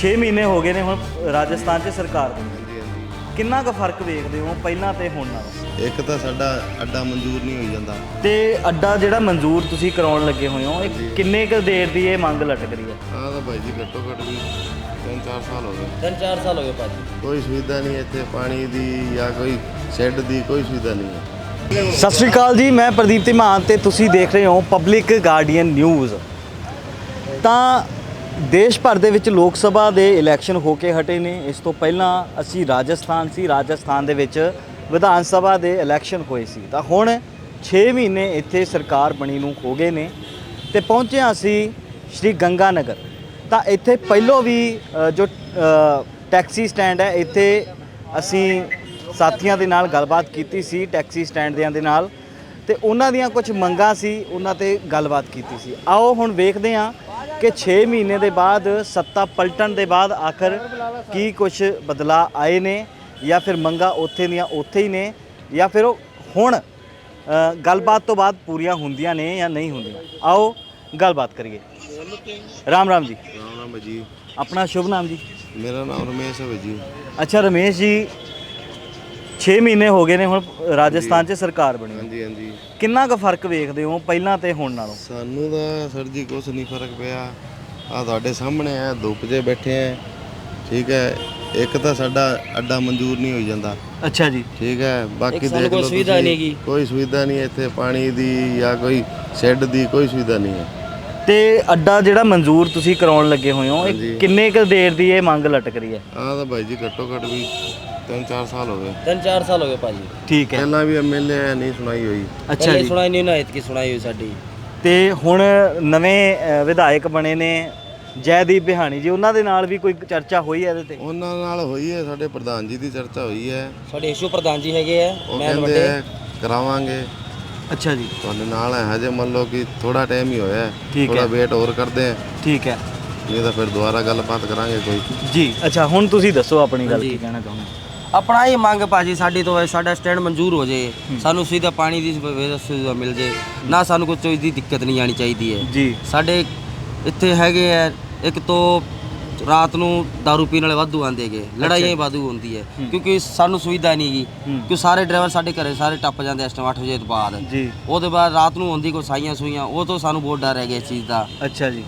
6 ਮਹੀਨੇ ਹੋ ਗਏ ਨੇ ਹੁਣ ਰਾਜਸਥਾਨ 'ਚ ਸਰਕਾਰ ਹਾਂਜੀ ਕਿੰਨਾ ਕੁ ਫ਼ਰਕ ਵੇਖਦੇ ਹੋ ਪਹਿਲਾਂ ਤੇ ਹੁਣ ਨਾਲੋਂ? ਇੱਕ ਤਾਂ ਸਾਡਾ ਅੱਡਾ ਮਨਜ਼ੂਰ ਨਹੀਂ ਹੋਈ ਜਾਂਦਾ। ਤੇ ਅੱਡਾ ਜਿਹੜਾ ਮਨਜ਼ੂਰ ਤੁਸੀਂ ਕਰਾਉਣ ਲੱਗੇ ਹੋਏ ਹੋ ਇਹ ਕਿੰਨੇ ਕੁ ਦੇਰ ਦੀ ਇਹ ਮੰਗ ਲਟਕ ਰਹੀ ਹੈ? ਆਹ ਤਾਂ ਭਾਈ ਜੀ ਘੱਟੋ ਘੱਟ ਵੀ 3-4 ਸਾਲ ਹੋ ਗਏ। ਤਿੰਨ ਚਾਰ ਸਾਲ ਹੋ ਗਏ ਭਾਜੀ। ਕੋਈ ਸੁਵਿਧਾ ਨਹੀਂ ਇੱਥੇ ਪਾਣੀ ਦੀ ਜਾਂ ਕੋਈ ਸ਼ੈੱਡ ਦੀ ਕੋਈ ਸੁਵਿਧਾ ਨਹੀਂ ਹੈ। ਸਤਿ ਸ਼੍ਰੀ ਅਕਾਲ ਜੀ ਮੈਂ ਪ੍ਰਦੀਪ ਧੀਮਾਨ ਤੇ ਤੁਸੀਂ ਦੇਖ ਰਹੇ ਹੋ ਪਬਲਿਕ ਗਾਰਡੀਅਨ ਨਿਊਜ਼ ਤਾਂ ਦੇਸ਼ ਭਰ ਦੇ ਵਿੱਚ ਲੋਕ ਸਭਾ ਦੇ ਇਲੈਕਸ਼ਨ ਹੋ ਕੇ ਹਟੇ ਨੇ। ਇਸ ਤੋਂ ਪਹਿਲਾਂ ਅਸੀਂ ਰਾਜਸਥਾਨ ਸੀ। ਰਾਜਸਥਾਨ ਦੇ ਵਿੱਚ ਵਿਧਾਨ ਸਭਾ ਦੇ ਇਲੈਕਸ਼ਨ ਹੋਏ ਸੀ। ਤਾਂ ਹੁਣ 6 ਮਹੀਨੇ ਇੱਥੇ ਸਰਕਾਰ ਬਣੀ ਨੂੰ ਹੋ ਗਏ ਨੇ ਤੇ ਪਹੁੰਚੇ ਹਾਂ ਅਸੀਂ ਸ਼੍ਰੀ ਗੰਗਾ ਨਗਰ ਤਾਂ ਇੱਥੇ ਪਹਿਲੋਂ ਵੀ ਜੋ ਟੈਕਸੀ ਸਟੈਂਡ ਹੈ, ਇੱਥੇ ਅਸੀਂ ਸਾਥੀਆਂ ਦੇ ਨਾਲ ਗੱਲਬਾਤ ਕੀਤੀ ਸੀ, ਟੈਕਸੀ ਸਟੈਂਡਦਿਆਂ ਦੇ ਨਾਲ। ਤੇ ਉਹਨਾਂ ਦੀਆਂ ਕੁਝ ਮੰਗਾਂ ਸੀ, ਉਹਨਾਂ ਤੇ ਗੱਲਬਾਤ ਕੀਤੀ ਸੀ। ਆਓ ਹੁਣ ਵੇਖਦੇ ਹਾਂ ਕਿ 6 ਮਹੀਨੇ ਦੇ ਬਾਅਦ ਸੱਤਾ ਪਲਟਣ ਦੇ ਬਾਅਦ ਆਖਰ ਕੀ ਕੁਝ ਬਦਲਾ ਆਏ ਨੇ ਜਾਂ ਫਿਰ ਮੰਗਾਂ ਉੱਥੇ ਦੀਆਂ ਉੱਥੇ ਹੀ ਨੇ ਜਾਂ ਫਿਰ ਉਹ ਹੁਣ ਗੱਲਬਾਤ ਤੋਂ ਬਾਅਦ ਪੂਰੀਆਂ ਹੁੰਦੀਆਂ ਨੇ ਜਾਂ ਨਹੀਂ ਹੁੰਦੀਆਂ? ਆਓ ਗੱਲਬਾਤ ਕਰੀਏ। ਰਾਮ ਰਾਮ ਜੀ। ਰਾਮ ਰਾਮ ਜੀ। ਆਪਣਾ ਸ਼ੁਭ ਨਾਮ ਜੀ। ਮੇਰਾ ਨਾਮ ਰਮੇਸ਼ ਹੈ ਜੀ। ਅੱਛਾ ਰਮੇਸ਼ ਜੀ 6 ਮਹੀਨੇ ਹੋ ਗਏ ਨੇ ਹੁਣ ਰਾਜਸਥਾਨ 'ਚ ਸਰਕਾਰ ਬਣੀ ਹੈ। ਹਾਂਜੀ ਹਾਂਜੀ। ਕਿੰਨਾ ਕੁ ਫ਼ਰਕ ਵੇਖਦੇ ਹੋ ਪਹਿਲਾਂ ਤੇ ਹੁਣ ਨਾਲੋਂ? ਸਾਨੂੰ ਤਾਂ ਸਰ ਜੀ ਕੁਛ ਨਹੀਂ ਫ਼ਰਕ ਪਿਆ। ਆ ਤੁਹਾਡੇ ਸਾਹਮਣੇ ਆ ਧੁੱਪ 'ਚ ਬੈਠੇ ਆ। ਠੀਕ ਹੈ ਇੱਕ ਤਾਂ ਸਾਡਾ ਅੱਡਾ ਮਨਜ਼ੂਰ ਨਹੀਂ ਹੋਈ ਜਾਂਦਾ। ਅੱਛਾ ਜੀ। ਠੀਕ ਹੈ ਬਾਕੀ ਦੇਖ ਕੋਈ ਲਓ ਸੁਵਿਧਾ ਤੁਸੀਂ, ਨਹੀਂ। ਕੋਈ ਸੁਵਿਧਾ ਨਹੀਂ ਇੱਥੇ ਪਾਣੀ ਦੀ ਜਾਂ ਕੋਈ ਸ਼ੈੱਡ ਦੀ ਕੋਈ ਸੁਵਿਧਾ ਨਹੀਂ ਹੈ। ਤੇ ਅੱਡਾ ਜਿਹੜਾ ਮਨਜ਼ੂਰ ਤੁਸੀਂ ਕਰਾਉਣ ਲੱਗੇ ਹੋਏ ਹੋ ਇਹ ਹਾਂਜੀ। ਕਿੰਨੇ ਕੁ ਦੇਰ ਦੀ ਇਹ ਮੰਗ ਲਟਕ ਰਹੀ ਹੈ? ਆਹ ਤਾਂ ਭਾਈ ਜੀ ਘੱਟੋ ਘੱਟ ਵੀ 3-4 ਸਾਲ ਹੋ ਗਏ। ਤਿੰਨ ਚਾਰ ਸਾਲ ਹੋ ਗਏ ਭਾਜੀ। ਠੀਕ ਹੈ। ਪਹਿਲਾਂ ਵੀ ਐਮਐਲਏ ਨਹੀਂ ਸੁਣਾਈ ਹੋਈ। ਅੱਛਾ ਪਹਿਲੇ ਜੀ। ਸੁਣਾਈ ਨਹੀਂ ਨਾ ਇਤਕੀ ਸੁਣਾਈ ਹੋਈ ਸਾਡੀ। ਤੇ ਹੁਣ ਨਵੇਂ ਅ, ਵਿਧਾਇਕ ਬਣੇ ਨੇ ਜੈਦੀਪ ਬਿਹਾਣੀ ਜੀ ਉਹਨਾਂ ਦੇ ਨਾਲ ਵੀ ਕੋਈ ਚਰਚਾ ਹੋਈ ਹੈ ਇਹਦੇ ਤੇ? ਉਹਨਾਂ ਨਾਲ ਹੋਈ ਹੈ ਸਾਡੇ ਪ੍ਰਧਾਨ ਜੀ ਦੀ ਚਰਚਾ ਹੋਈ ਹੈ। ਸਾਡੇ ਇਸ਼ੂ ਪ੍ਰਧਾਨ ਜੀ ਹੈਗੇ ਆ ਉਹ ਮੈਂ ਕਹਿੰਦੇ ਵੱਡੇ। ਕਰਾਵਾਂਗੇ। ਅੱਛਾ ਜੀ। ਤੁਹਾਡੇ ਨਾਲ ਹੈ ਹਜੇ ਮੰਨ ਲਓ ਕਿ ਥੋੜਾ ਟਾਈਮ ਹੀ ਹੋਇਆ ਹੈ। ਠੀਕ ਥੋੜਾ ਹੈ। ਵੇਟ ਹੋਰ ਕਰਦੇ ਆ ਠੀਕ ਹੈ। ਨਹੀਂ ਤਾਂ ਫਿਰ ਦੁਬਾਰਾ ਗੱਲਬਾਤ ਕਰਾਂਗੇ ਕੋਈ। ਜੀ ਅੱਛਾ ਹੁਣ ਤੁਸੀਂ ਦੱਸੋ ਆਪਣੀ ਗੱਲ। ਕੀ ਕਹਿਣਾ ਚਾਹੁੰਦੇ ਆਪਣਾ ਇਹ ਮੰਗ ਭਾਜੀ ਸਾਡੀ ਤੋਂ ਹੈ ਸਾਡਾ ਸਟੈਂਡ ਮਨਜ਼ੂਰ ਹੋ ਜੇ। ਸਾਨੂੰ ਸੁਵਿਧਾ ਪਾਣੀ ਦੀ ਸੁਵਿਧਾ ਸੁਵਿਧਾ ਮਿਲ ਜੇ। ਨਾ ਸਾਨੂੰ ਕੋਈ ਚੀਜ਼ ਦੀ ਦਿੱਕਤ ਨਹੀਂ ਆਣੀ ਚਾਹੀਦੀ ਹੈ। ਜੀ। ਸਾਡੇ ਇੱਥੇ ਹੈਗੇ ਆ ਇੱਕ ਤੋਂ ਰਾਤ ਨੂੰ दारू ਪੀਣ ਵਾਲੇ ਵਾਧੂ ਆਂਦੇਗੇ ਲੜਾਈਆਂ ਹੀ ਵਾਧੂ ਹੁੰਦੀ ਹੈ। ਕਿਉਂਕਿ ਸਾਨੂੰ ਸੁਵਿਧਾ ਨਹੀਂ ਗੀ। ਕਿ ਸਾਰੇ ਡਰਾਈਵਰ ਸਾਡੇ ਘਰੇ ਸਾਰੇ ਟੱਪ ਜਾਂਦੇ ਇਸ ਟਾਈਮ 8 ਵਜੇ ਤੋਂ ਬਾਅਦ। ਜੀ। ਉਹਦੇ ਬਾਅਦ ਰਾਤ ਨੂੰ ਹੁੰਦੀ ਕੋਈ ਸਾਈਆਂ ਸੂਈਆਂ ਉਹ ਤੋਂ ਸਾਨੂੰ ਬਹੁਤ ਡਰ ਹੈ ਗਿਆ ਇਸ ਚੀਜ਼ ਦਾ। ਅੱਛਾ ਜੀ।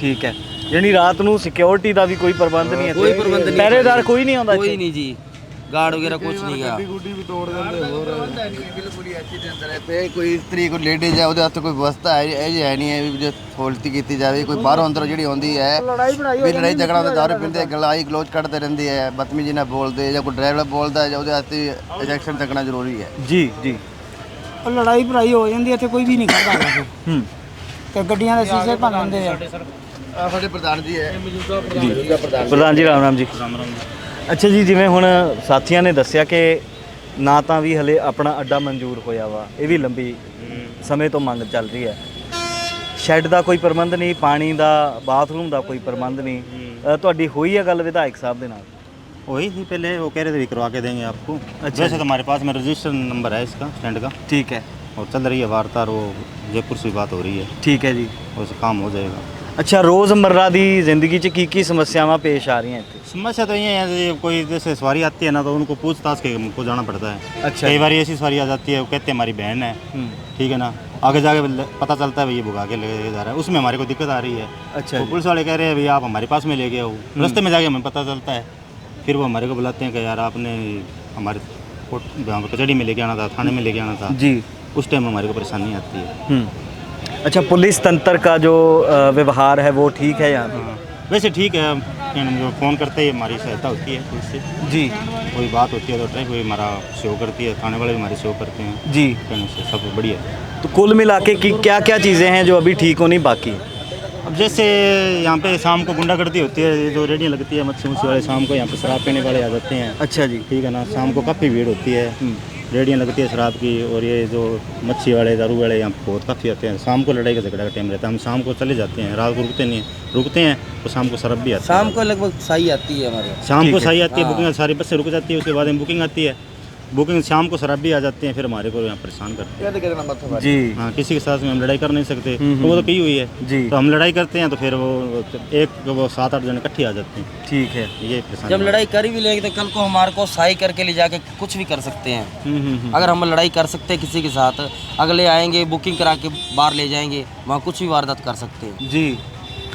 ਠੀਕ ਹੈ। ਯਾਨੀ ਰਾਤ ਨੂੰ ਸਿਕਿਉਰਿਟੀ ਦਾ ਵੀ ਕੋਈ ਪ੍ਰਬੰਧ ਨਹੀਂ ਹੈ ਕੋਈ ਪ੍ਰਬੰਧ ਨਹੀਂ ਪਹਿਰੇਦਾਰ ਕੋਈ ਨਹੀਂ ਆਉਂਦਾ ਕੋਈ? ਨਹੀਂ ਜੀ। ਗਾਰਡ ਵਗੈਰਾ ਕੁਝ ਨਹੀਂ ਗਾ ਗੁੱਡੀ ਵੀ ਤੋੜ ਦਿੰਦੇ ਹੋਰ। ਬਿਲਕੁਲ ਹੀ ਅੱਛੀ ਦੇ ਅੰਦਰ ਹੈ ਤੇ ਕੋਈ ਇਸਤਰੀ ਕੋਈ ਲੇਡੀਜ਼ ਹੈ ਉਹਦੇ ਹੱਥ ਕੋਈ ਵਸਤਾ ਹੈ ਇਹ ਜਿਹੀ ਹੈ ਨਹੀਂ ਹੈ ਵੀ ਜੇ ਫੋਲਤੀ ਕੀਤੀ ਜਾਵੇ ਕੋਈ ਬਾਹਰੋਂ ਅੰਦਰ ਜਿਹੜੀ ਹੁੰਦੀ ਹੈ ਵੀ ਲੜਾਈ ਝਗੜਾ ਹੁੰਦਾ ਦਾਰੂ ਪੀਂਦੇ ਗਲਾਈ ਗਲੋਚ ਕੱਢਦੇ ਰਹਿੰਦੇ ਹੈ ਬਦਤਮੀਜੀ ਨਾਲ ਬੋਲਦੇ ਜਾਂ ਕੋਈ ਡਰਾਈਵਰ ਬੋਲਦਾ ਹੈ ਜਾਂ ਉਹਦੇ ਹੱਥ ਇੰਜੈਕਸ਼ਨ ਤੱਕਣਾ ਜ਼ਰੂਰੀ ਹੈ। ਜੀ ਜੀ। ਉਹ ਲੜਾਈ ਭਰਾਈ ਹੋ ਜਾਂਦੀ ਇੱਥੇ ਕੋਈ ਵੀ ਨਹੀਂ ਫਿਰ। ਹੂੰ। ਤੇ ਗੱਡੀਆਂ ਦੇ ਸ਼ੀਸ਼ੇ ਭੰਨ ਦਿੰਦੇ ਆ। ਸਾਡੇ ਪ੍ਰਧਾਨ ਜੀ ਹੈ। ਪ੍ਰਧਾਨ ਜੀ। ਰਾਮ ਰਾਮ ਜੀ। ਅੱਛਾ ਜੀ ਜਿਵੇਂ ਹੁਣ ਸਾਥੀਆਂ ਨੇ ਦੱਸਿਆ ਕਿ ਨਾ ਤਾਂ ਵੀ ਹਲੇ ਆਪਣਾ ਅੱਡਾ ਮਨਜ਼ੂਰ ਹੋਇਆ ਵਾ ਇਹ ਵੀ ਲੰਬੀ ਸਮੇਂ ਤੋਂ ਮੰਗ ਚੱਲ ਰਹੀ ਹੈ ਸ਼ੈੱਡ ਦਾ ਕੋਈ ਪ੍ਰਬੰਧ ਨਹੀਂ ਪਾਣੀ ਦਾ ਬਾਥਰੂਮ ਦਾ ਕੋਈ ਪ੍ਰਬੰਧ ਨਹੀਂ ਅ, ਤੁਹਾਡੀ ਹੋਈ ਹੈ ਗੱਲ ਵਿਧਾਇਕ ਸਾਹਿਬ ਦੇ ਨਾਲ वही थी पहले वो कह रहे थे भी करवा के देंगे आपको अच्छा वैसे जी। तो हमारे पास में रजिस्टर नंबर है इसका स्टैंड का ਠੀਕ ਹੈ और चल रही है वार्ता और वो जयपुर से बात हो रही है ਠੀਕ ਹੈ ਜੀ उससे काम हो जाएगा ਅੱਛਾ रोजमर्रा ਦੀ ਜ਼ਿੰਦਗੀ 'ਚ ਕੀ ਕੀ ਸਮੱਸਿਆਵਾਂ ਪੇਸ਼ ਆ ਰਹੀਆਂ ਇੱਥੇ समस्या तो ये है ये कोई जैसे सवारी आती है ना तो उनको पूछताछ के हमको जाना पड़ता है अच्छा। कई बार ऐसी सवारी आ जाती है वो कहते हैं हमारी बहन है ठीक है ना आगे जाके ल- पता चलता है भाई ये भुगा के लेके जा रहा है उसमें हमारे को दिक्कत आ रही है अच्छा तो जी। पुलिस वाले कह रहे हैं भाई आप हमारे पास में ले गए हो रास्ते में जाके हमें पता चलता है फिर वो हमारे को बुलाते हैं कि यार आपने हमारे कोर्ट- वहाँ पे कचहरी में लेके आना था थाने में लेके आना था जी उस टाइम हमारे को परेशानी आती है हम्म अच्छा पुलिस तंत्र का जो व्यवहार है वो ठीक है यहाँ हाँ, वैसे ठीक है जो फ़ोन करते ही हमारी सहायता होती है पुलिस से। जी। कोई बात होती है तो ट्रैफ़िक भी हमारा सेव करती है थाने वाले भी हमारी सेव करते हैं। जी। कहने से सब बढ़िया तो कुल मिला के कि क्या क्या चीज़ें हैं जो अभी ठीक होनी बाकी है? अब जैसे यहाँ पे शाम को गुंडागर्दी होती है जो रेडियाँ लगती है मच्छी मुच्छी वाले शाम को यहाँ पे शराब पीने वाले आ जाते हैं। अच्छा जी। ठीक है ना शाम को काफ़ी भीड़ होती है। हम्म। रेडियाँ लगती है शराब की और ये जो मच्छी वाले दारू वाले यहाँ बहुत काफ़ी आते हैं। शाम को लड़ाई का झगड़ा का टाइम रहता है। हम शाम को चले जाते हैं। रात को रुकते नहीं हैं। रुकते हैं तो शाम को शराब भी आती है। शाम को लगभग सही आती है हमारे शाम को साई सही आती है हाँ। बुकिंग सारी बसें रुक जाती है उसके बाद में बुकिंग आती है। बुकिंग शाम को शराब भी आ जाते हैं फिर हमारे को यहाँ परेशान करते हैं। जी। हाँ किसी के साथ में हम लड़ाई कर नहीं सकते। हम्म, तो वो तो हम्म। की हुई है। जी। तो हम लड़ाई करते हैं तो फिर वो एक वो सात आठ जन इकट्ठी आ जाते हैं। ठीक है। ये जब लड़ाई कर भी लेंगे तो कल को हमारे को सही करके ले जाके कुछ भी कर सकते हैं। हम्म, अगर हम लड़ाई कर सकते हैं किसी के साथ अगले आएँगे बुकिंग करा के बाहर ले जाएँगे वहाँ कुछ भी वारदात कर सकते हैं। जी।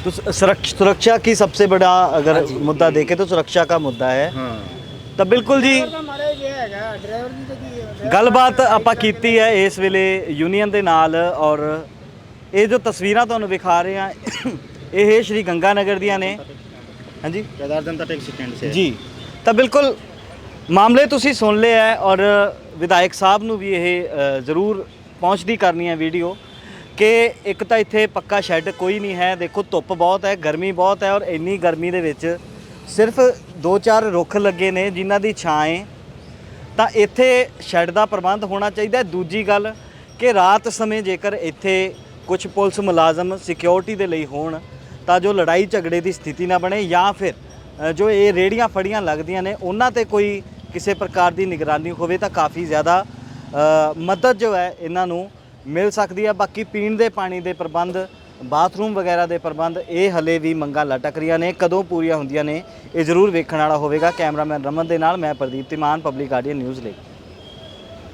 तो सुरक्षा की सबसे बड़ा अगर हाँ मुद्दा देखे तो सुरक्षा का मुद्दा है। हाँ। ਤਾਂ ਬਿਲਕੁਲ ਜੀ। ਗੱਲਬਾਤ ਆਪਾਂ ਕੀਤੀ ਹੈ ਇਸ ਵੇਲੇ ਯੂਨੀਅਨ ਦੇ ਨਾਲ ਔਰ ਇਹ ਜੋ ਤਸਵੀਰਾਂ ਤੁਹਾਨੂੰ ਵਿਖਾ ਰਹੇ ਆ ਇਹ ਸ਼੍ਰੀ ਗੰਗਾ ਨਗਰ ਦੀਆਂ ਨੇ। ਹਾਂਜੀ? ਕੇਦਾਰ ਜਨਤਾ ਟੈਕਸੀ ਸਟੈਂਡ ਸੇ। ਜੀ। ਤਾਂ ਬਿਲਕੁਲ ਮਾਮਲੇ ਤੁਸੀਂ ਸੁਣ ਲਏ ਹੈ ਔਰ ਵਿਧਾਇਕ ਸਾਹਿਬ ਨੂੰ ਵੀ ਇਹ ਜ਼ਰੂਰ ਪਹੁੰਚਦੀ ਕਰਨੀ ਹੈ ਵੀਡੀਓ ਕਿ ਇੱਕ ਤਾਂ ਇੱਥੇ ਪੱਕਾ ਸ਼ੈੱਡ ਕੋਈ ਨਹੀਂ ਹੈ। ਦੇਖੋ ਧੁੱਪ ਬਹੁਤ ਹੈ ਗਰਮੀ ਬਹੁਤ ਹੈ ਔਰ ਇੰਨੀ ਗਰਮੀ ਦੇ ਵਿੱਚ ਸਿਰਫ 2-4 ਰੁੱਖ ਲੱਗੇ ਨੇ ਜਿਨ੍ਹਾਂ ਦੀ ਛਾਂ ਹੈ ਤਾਂ ਇੱਥੇ ਸ਼ੈੱਡ ਦਾ ਪ੍ਰਬੰਧ ਹੋਣਾ ਚਾਹੀਦਾ ਹੈ। ਦੂਜੀ ਗੱਲ ਕਿ ਰਾਤ ਸਮੇਂ ਜੇਕਰ ਇੱਥੇ ਕੁਝ ਪੁਲਿਸ ਮੁਲਾਜ਼ਮ ਸਿਕਿਉਰਿਟੀ ਦੇ ਲਈ ਹੋਣ, ਤਾਂ ਜੋ ਲੜਾਈ ਝਗੜੇ ਦੀ ਸਥਿਤੀ ਨਾ ਬਣੇ ਜਾਂ ਫਿਰ ਜੋ ਇਹ ਰੇੜੀਆਂ ਫੜੀਆਂ ਲੱਗਦੀਆਂ ਨੇ, ਉਹਨਾਂ ਤੇ ਕੋਈ ਕਿਸੇ ਪ੍ਰਕਾਰ ਦੀ ਨਿਗਰਾਨੀ ਹੋਵੇ ਤਾਂ ਕਾਫੀ ਜ਼ਿਆਦਾ ਮਦਦ ਜੋ ਹੈ, ਇਹਨਾਂ ਨੂੰ ਮਿਲ ਸਕਦੀ ਹੈ। ਬਾਕੀ ਪੀਣ ਦੇ ਪਾਣੀ ਦੇ ਪ੍ਰਬੰਧ ਬਾਥਰੂਮ ਵਗੈਰਾ ਦੇ ਪ੍ਰਬੰਧ ਇਹ ਹਲੇ ਵੀ ਮੰਗਾਂ ਲਟਕ ਰਹੀਆਂ ਨੇ, ਕਦੋਂ ਪੂਰੀਆਂ ਹੁੰਦੀਆਂ ਨੇ, ਇਹ ਜ਼ਰੂਰ ਵੇਖਣ ਵਾਲਾ ਹੋਵੇਗਾ। ਕੈਮਰਾਮੈਨ ਰਮਨ ਦੇ ਨਾਲ ਮੈਂ ਪ੍ਰਦੀਪ ਤਿਮਾਨ ਪਬਲਿਕ ਗਾਰਡੀਅਨ ਨਿਊਜ਼ ਲਈ।